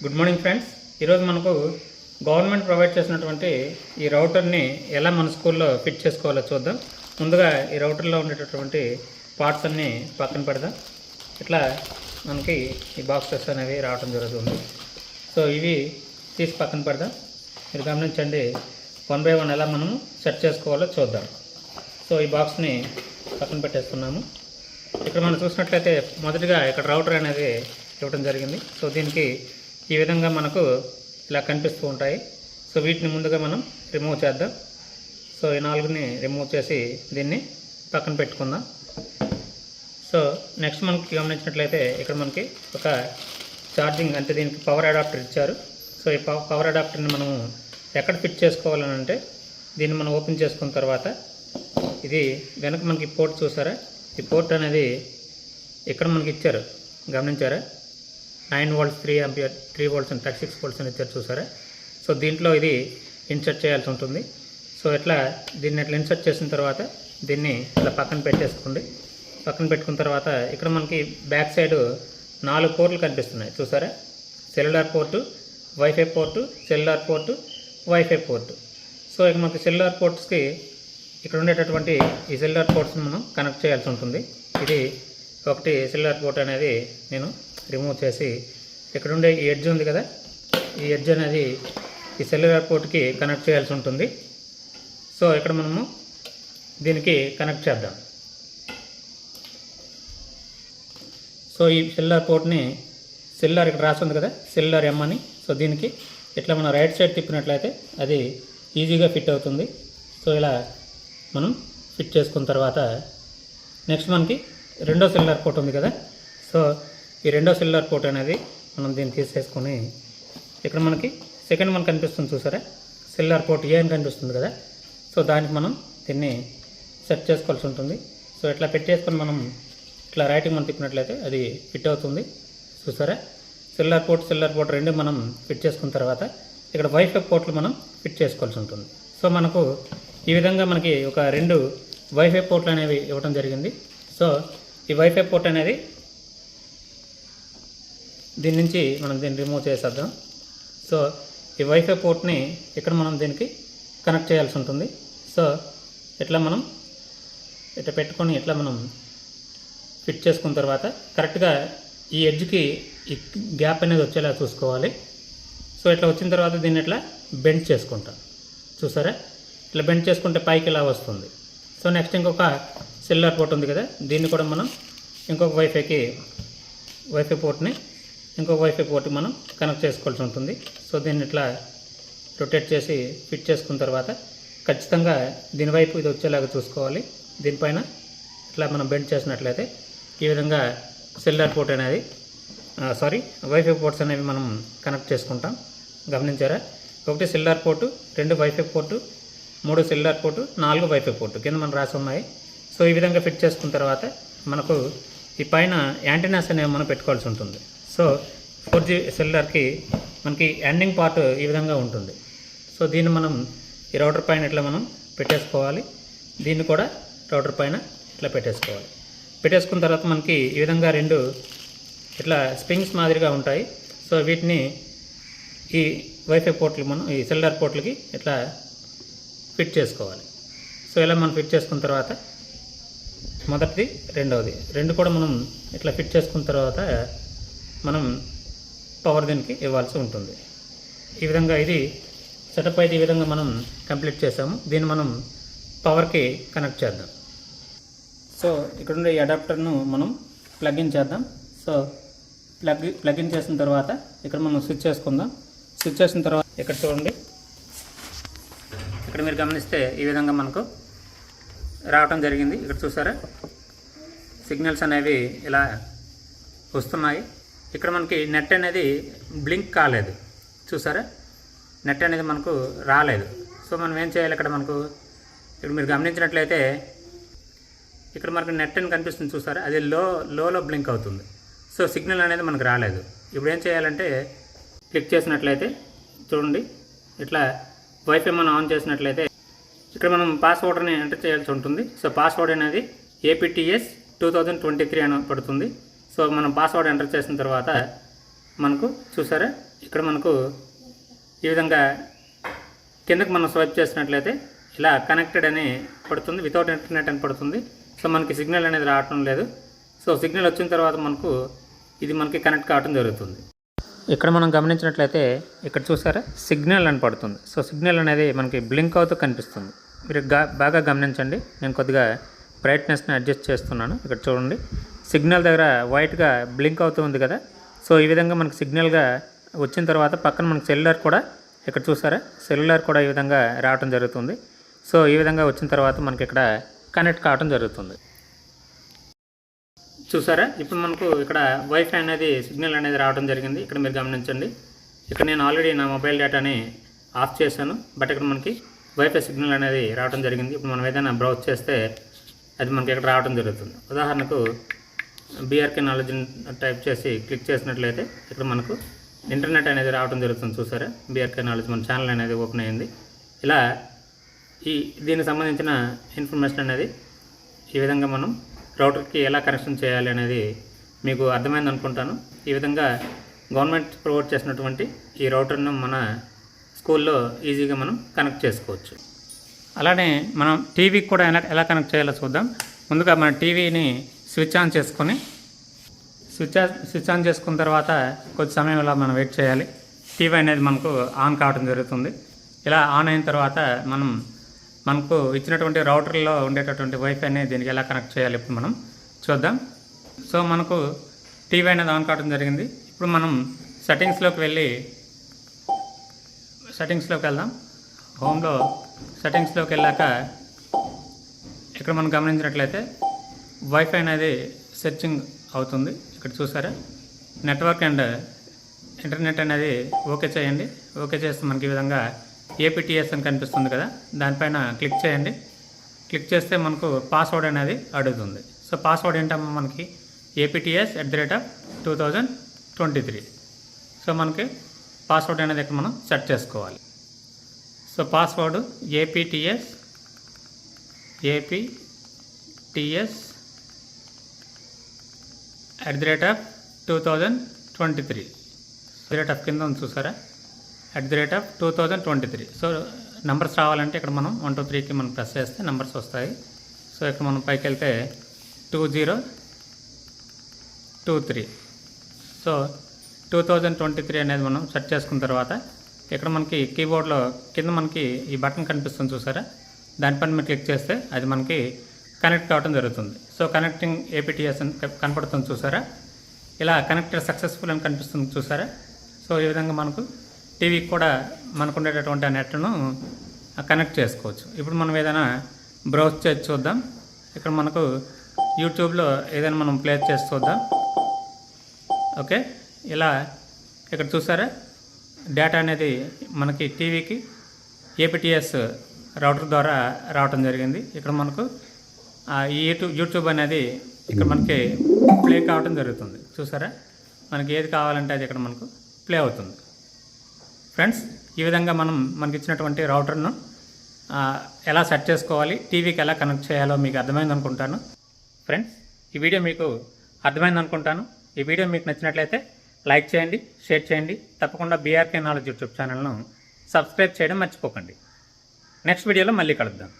Good morning friends ఈరోజు మనకు government provide చేసినటువంటి ఈ రౌటర్ని ఎలా మన స్కూల్లో ఫిట్ చేసుకోవాలో చూద్దాం. ముందుగా ఈ రౌటర్లో ఉండేటటువంటి పార్ట్స్ అన్నీ పక్కన పెడదాం. ఇట్లా మనకి ఈ బాక్సెస్ అనేవి రావడం జరుగుతుంది. సో ఇవి తీసి పక్కన పెడదాం. మీరు గమనించండి వన్ బై వన్ ఎలా మనము సెట్ చేసుకోవాలో చూద్దాం. సో ఈ బాక్స్ని పక్కన పెట్టేస్తున్నాము. ఇక్కడ మనం చూసినట్లయితే మొదటిగా ఇక్కడ రౌటర్ అనేది ఇవ్వడం జరిగింది. సో దీనికి ఈ విధంగా మనకు ఇలా కనిపిస్తూ ఉంటాయి. సో వీటిని ముందుగా మనం రిమూవ్ చేద్దాం. సో ఈ నాలుగుని రిమూవ్ చేసి దీన్ని పక్కన పెట్టుకుందాం. సో నెక్స్ట్ మనకి గమనించినట్లయితే ఇక్కడ మనకి ఒక ఛార్జింగ్ అంటే దీనికి పవర్ అడాప్టర్ ఇచ్చారు. సో ఈ పవ- పవర్ అడాప్టర్ని మనము ఎక్కడ ఫిట్ చేసుకోవాలని అంటే దీన్ని మనం ఓపెన్ చేసుకున్న తర్వాత ఇది వెనక మనకి పోర్ట్ చూసారా? ఈ పోర్ట్ అనేది ఇక్కడ మనకి ఇచ్చారు. గమనించారా? Nine volts three ampere three volts and thirty six volts అని ఇచ్చారు చూసారా? సో దీంట్లో ఇది ఇన్సర్ట్ చేయాల్సి ఉంటుంది. సో ఇట్లా దీన్ని ఇట్లా ఇన్సర్ట్ చేసిన తర్వాత దీన్ని ఇట్లా పక్కన పెట్టేసుకోండి. పక్కన పెట్టుకున్న తర్వాత ఇక్కడ మనకి బ్యాక్ సైడ్ నాలుగు పోర్ట్లు కనిపిస్తున్నాయి. చూసారా? Cellular port wifi port cellular port wifi port. So ఇక మనకి సెల్యులార్ పోర్ట్స్కి ఇక్కడ ఉండేటటువంటి ఈ సెల్యులార్ పోర్ట్స్ని మనం కనెక్ట్ చేయాల్సి ఉంటుంది. ఇది ఒకటి సెల్యులార్ పోర్ట్ అనేది నేను రిమూవ్ చేసి ఇక్కడ ఉండే ఈ ఎడ్జ్ ఉంది కదా ఈ ఎడ్జ్ అనేది ఈ సెల్యులార్ పోర్ట్కి కనెక్ట్ చేయాల్సి ఉంటుంది. సో ఇక్కడ మనము దీనికి కనెక్ట్ చేద్దాం. సో ఈ సెల్లర్ పోర్ట్ని సెల్లర్ ఇక్కడ రాసి ఉంది కదా సెల్యులార్ ఎమ్ అని. సో దీనికి ఇట్లా మనం రైట్ సైడ్ తిప్పినట్లయితే అది ఈజీగా ఫిట్ అవుతుంది. సో ఇలా మనం ఫిట్ చేసుకున్న తర్వాత నెక్స్ట్ మనకి రెండో సెల్యులార్ పోర్ట్ ఉంది కదా. సో ఈ రెండో సిల్లర్ పోర్ట్ అనేది మనం దీన్ని తీసేసుకొని ఇక్కడ మనకి సెకండ్ వన్ కనిపిస్తుంది చూసారా? సెల్యులార్ పోర్ట్ ఏ అని కనిపిస్తుంది కదా? సో దానికి మనం దీన్ని సెట్ చేసుకోవాల్సి ఉంటుంది. సో ఇట్లా పెట్టేసుకొని మనం ఇట్లా రైటింగ్ మనం తిప్పినట్లయితే అది ఫిట్ అవుతుంది. చూసారా? సెల్లార్ పోర్ట్ సిల్లర్ పోర్ట్ రెండు మనం ఫిట్ చేసుకున్న తర్వాత ఇక్కడ వైఫై పోర్ట్లు మనం ఫిట్ చేసుకోవాల్సి ఉంటుంది. సో మనకు ఈ విధంగా మనకి ఒక రెండు వైఫై పోర్ట్లు అనేవి ఇవ్వడం జరిగింది. సో ఈ వైఫై పోర్ట్ అనేది దీని నుంచి మనం దీన్ని రిమూవ్ చేసేద్దాం. సో ఈ వైఫై పోర్ట్ని ఇక్కడ మనం దీనికి కనెక్ట్ చేయాల్సి ఉంటుంది. సో ఇట్లా మనం ఇట్లా పెట్టుకొని ఇట్లా మనం ఫిట్ చేసుకున్న తర్వాత కరెక్ట్గా ఈ ఎడ్జ్కి ఈ గ్యాప్ అనేది వచ్చేలా చూసుకోవాలి. సో ఇట్లా వచ్చిన తర్వాత దీన్ని ఇట్లా బెండ్ చేసుకుంటాం. చూసారా? ఇట్లా బెండ్ చేసుకుంటే పైకి ఇలా వస్తుంది. సో నెక్స్ట్ ఇంకొక సెల్యులర్ పోర్ట్ ఉంది కదా దీన్ని కూడా మనం ఇంకొక వైఫైకి వైఫై పోర్ట్ని ఇంకో వైఫై పోర్ట్ మనం కనెక్ట్ చేసుకోవాల్సి ఉంటుంది. సో దీన్ని ఇట్లా రొటేట్ చేసి ఫిట్ చేసుకున్న తర్వాత ఖచ్చితంగా దీని వైపు ఇది వచ్చేలాగా చూసుకోవాలి. దీనిపైన ఇట్లా మనం బెండ్ చేసినట్లయితే ఈ విధంగా సెల్యులార్ పోర్ట్ అనేది సారీ వైఫై పోర్ట్స్ అనేవి మనం కనెక్ట్ చేసుకుంటాం. గమనించారా? ఒకటి సెల్యులార్ పోర్టు రెండు వైఫై పోర్టు మూడు సెల్యులార్ పోర్టు నాలుగు వైఫై పోర్టు కింద మనం రాసి ఉన్నాయి. సో ఈ విధంగా ఫిట్ చేసుకున్న తర్వాత మనకు ఈ పైన యాంటీనాస్ అనేవి మనం పెట్టుకోవాల్సి ఉంటుంది. సో ఫోర్ జీ సెల్యులార్కి మనకి ఎండింగ్ పార్ట్ ఈ విధంగా ఉంటుంది. సో దీన్ని మనం ఈ రౌటర్ పైన ఇట్లా మనం పెట్టేసుకోవాలి. దీన్ని కూడా రౌటర్ పైన ఇట్లా పెట్టేసుకోవాలి. పెట్టేసుకున్న తర్వాత మనకి ఈ విధంగా రెండు ఇట్లా స్ప్రింగ్స్ మాదిరిగా ఉంటాయి. సో వీటిని ఈ వైఫై పోర్ట్లు మనం ఈ సెల్యులార్ పోర్ట్లకి ఇట్లా ఫిట్ చేసుకోవాలి. సో ఇలా మనం ఫిట్ చేసుకున్న తర్వాత మొదటిది రెండవది. రెండు కూడా మనం ఇట్లా ఫిట్ చేసుకున్న తర్వాత మనం పవర్ దీనికి ఇవ్వాల్సి ఉంటుంది. ఈ విధంగా ఇది సెటప్ అయితే ఈ విధంగా మనం కంప్లీట్ చేసాము దీన్ని మనం పవర్కి కనెక్ట్ చేద్దాం. సో ఇక్కడ ఉండే ఈ అడాప్టర్ను మనం ప్లగ్ఇన్ చేద్దాం. సో ప్లగ్ ప్లగ్ఇన్ చేసిన తర్వాత ఇక్కడ మనం స్విచ్ చేసుకుందాం. స్విచ్ చేసిన తర్వాత ఇక్కడ చూడండి. ఇక్కడ మీరు గమనిస్తే ఈ విధంగా మనకు రావటం జరిగింది. ఇక్కడ చూసారా? సిగ్నల్స్ అనేవి ఇలా వస్తున్నాయి. ఇక్కడ మనకి నెట్ అనేది బ్లింక్ కాలేదు. చూసారా? నెట్ అనేది మనకు రాలేదు. సో మనం ఏం చేయాలి ఇక్కడ మనకు? ఇక్కడ మీరు గమనించినట్లయితే ఇక్కడ మనకు నెట్ అని కనిపిస్తుంది చూసారా? అది లో లోలో బ్లింక్ అవుతుంది. సో సిగ్నల్ అనేది మనకు రాలేదు. ఇప్పుడు ఏం చేయాలంటే క్లిక్ చేసినట్లయితే చూడండి ఇట్లా వైఫై మనం ఆన్ చేసినట్లయితే ఇక్కడ మనం పాస్వర్డ్ని ఎంటర్ చేయాల్సి ఉంటుంది. సో పాస్వర్డ్ అనేది APTS two thousand twenty three అని పడుతుంది. సో మనం పాస్వర్డ్ ఎంటర్ చేసిన తర్వాత మనకు చూసారా? ఇక్కడ మనకు ఈ విధంగా కిందకి మనం స్వైప్ చేసినట్లయితే ఇలా కనెక్టెడ్ అని పడుతుంది వితౌట్ ఇంటర్నెట్ అని పడుతుంది. సో మనకి సిగ్నల్ అనేది రావటం లేదు. సో సిగ్నల్ వచ్చిన తర్వాత మనకు ఇది మనకి కనెక్ట్ కావటం జరుగుతుంది. ఇక్కడ మనం గమనించినట్లయితే ఇక్కడ చూసారా? సిగ్నల్ అని పడుతుంది. సో సిగ్నల్ అనేది మనకి బ్లింక్ అవుతూ కనిపిస్తుంది. మీరు బాగా గమనించండి. నేను కొద్దిగా బ్రైట్నెస్ని అడ్జస్ట్ చేస్తున్నాను. ఇక్కడ చూడండి. సిగ్నల్ దగ్గర వైట్గా బ్లింక్ అవుతూ ఉంది కదా. సో ఈ విధంగా మనకు సిగ్నల్గా వచ్చిన తర్వాత పక్కన మనకు సెల్యులర్ కూడా ఇక్కడ చూసారా? సెల్యులర్ కూడా ఈ విధంగా రావటం జరుగుతుంది. సో ఈ విధంగా వచ్చిన తర్వాత మనకి ఇక్కడ కనెక్ట్ కావడం జరుగుతుంది. చూసారా? ఇప్పుడు మనకు ఇక్కడ వైఫై అనేది సిగ్నల్ అనేది రావడం జరిగింది. ఇక్కడ మీరు గమనించండి. ఇక్కడ నేను ఆల్రెడీ నా మొబైల్ డేటాని ఆఫ్ చేశాను. బట్ ఇక్కడ మనకి వైఫై సిగ్నల్ అనేది రావడం జరిగింది. ఇప్పుడు మనం ఏదైనా బ్రౌజ్ చేస్తే అది మనకి ఇక్కడ రావడం జరుగుతుంది. ఉదాహరణకు బీఆర్కే నాలెడ్జ్ టైప్ చేసి క్లిక్ చేసినట్లయితే ఇక్కడ మనకు ఇంటర్నెట్ అనేది రావడం జరుగుతుంది చూసారా? బీఆర్కే నాలెడ్జ్ మన ఛానల్ అనేది ఓపెన్ అయ్యింది ఇలా ఈ దీనికి సంబంధించిన ఇన్ఫర్మేషన్ అనేది ఈ విధంగా మనం రౌటర్కి ఎలా కనెక్షన్ చేయాలి అనేది మీకు అర్థమైంది అనుకుంటాను. ఈ విధంగా గవర్నమెంట్ ప్రొవైడ్ చేసినటువంటి ఈ రౌటర్ను మన స్కూల్లో ఈజీగా మనం కనెక్ట్ చేసుకోవచ్చు. అలానే మనం టీవీకి కూడా ఎలా ఎలా కనెక్ట్ చేయాలో చూద్దాం. ముందుగా మన టీవీని స్విచ్ ఆన్ చేసుకొని స్విచ్ స్విచ్ ఆన్ చేసుకున్న తర్వాత కొద్ది సమయం ఇలా మనం వెయిట్ చేయాలి. టీవీ అనేది మనకు ఆన్ కావడం జరుగుతుంది. ఇలా ఆన్ అయిన తర్వాత మనం మనకు ఇచ్చినటువంటి రౌటర్లో ఉండేటటువంటి వైఫైని అనేది దీనికి ఎలా కనెక్ట్ చేయాలి ఇప్పుడు మనం చూద్దాం. సో మనకు టీవీ అనేది ఆన్ కావడం జరిగింది. ఇప్పుడు మనం సెట్టింగ్స్లోకి వెళ్ళి సెట్టింగ్స్లోకి వెళ్దాం. హోమ్లో సెట్టింగ్స్లోకి వెళ్ళాక ఇక్కడ మనం గమనించినట్లయితే వైఫై అనేది సెర్చింగ్ అవుతుంది. ఇక్కడ చూసారా? నెట్వర్క్ అండ్ ఇంటర్నెట్ అనేది ఓకే చేయండి. ఓకే చేస్తే మనకి ఈ విధంగా ఏపీటీఎస్ అని కనిపిస్తుంది కదా? దానిపైన క్లిక్ చేయండి. క్లిక్ చేస్తే మనకు పాస్వర్డ్ అనేది అడుగుతుంది. సో పాస్వర్డ్ ఏంటమ్మా మనకి? APTS at the rate of two thousand twenty three so మనకి పాస్వర్డ్ అనేది ఇక్కడ మనం సెట్ చేసుకోవాలి. So password APTS APTS at the rate of two thousand twenty three the rate of కింద ఉంది చూసారా? At the rate of two thousand twenty three so numbers రావాలంటే ఇక్కడ మనం వన్ టూ త్రీకి మనం ప్రెస్ చేస్తే నెంబర్స్ వస్తాయి. సో ఇక్కడ మనం పైకి వెళ్తే two zero two three so two thousand twenty three అనేది మనం సెట్ చేసుకున్న తర్వాత ఇక్కడ మనకి కీబోర్డ్లో కింద మనకి ఈ బటన్ కనిపిస్తుంది చూసారా? దానిపైన మీరు క్లిక్ చేస్తే అది మనకి కనెక్ట్ కావడం జరుగుతుంది. సో కనెక్టింగ్ ఏపీటీఎస్ అని కనపడుతుంది చూసారా? ఇలా కనెక్టెడ్ సక్సెస్ఫుల్ అని కనిపిస్తుంది చూసారా? సో ఈ విధంగా మనకు టీవీకి కూడా మనకు ఉండేటటువంటి ఆ నెట్ను కనెక్ట్ చేసుకోవచ్చు. ఇప్పుడు మనం ఏదైనా బ్రౌజ్ చేసి చూద్దాం. ఇక్కడ మనకు యూట్యూబ్లో ఏదైనా మనం ప్లే చేసి చూద్దాం. ఓకే? ఇలా ఇక్కడ చూసారా? డేటా అనేది మనకి టీవీకి ఏపీటీఎస్ రౌటర్ ద్వారా రావటం జరిగింది. ఇక్కడ మనకు యూట్యూబ్ యూట్యూబ్ అనేది ఇక్కడ మనకి ప్లే కావటం జరుగుతుంది. చూసారా? మనకి ఏది కావాలంటే అది ఇక్కడ మనకు ప్లే అవుతుంది. ఫ్రెండ్స్ ఈ విధంగా మనం మనకి ఇచ్చినటువంటి రౌటర్ను ఎలా సెట్ చేసుకోవాలి టీవీకి ఎలా కనెక్ట్ చేయాలో మీకు అర్థమైంది అనుకుంటాను. ఫ్రెండ్స్ ఈ వీడియో మీకు అర్థమైంది అనుకుంటాను. ఈ వీడియో మీకు నచ్చినట్లయితే లైక్ చేయండి షేర్ చేయండి. తప్పకుండా బీఆర్కే నాలెడ్జ్ యూట్యూబ్ ఛానల్ను సబ్స్క్రైబ్ చేయడం మర్చిపోకండి. నెక్స్ట్ వీడియోలో మళ్ళీ కలుద్దాం.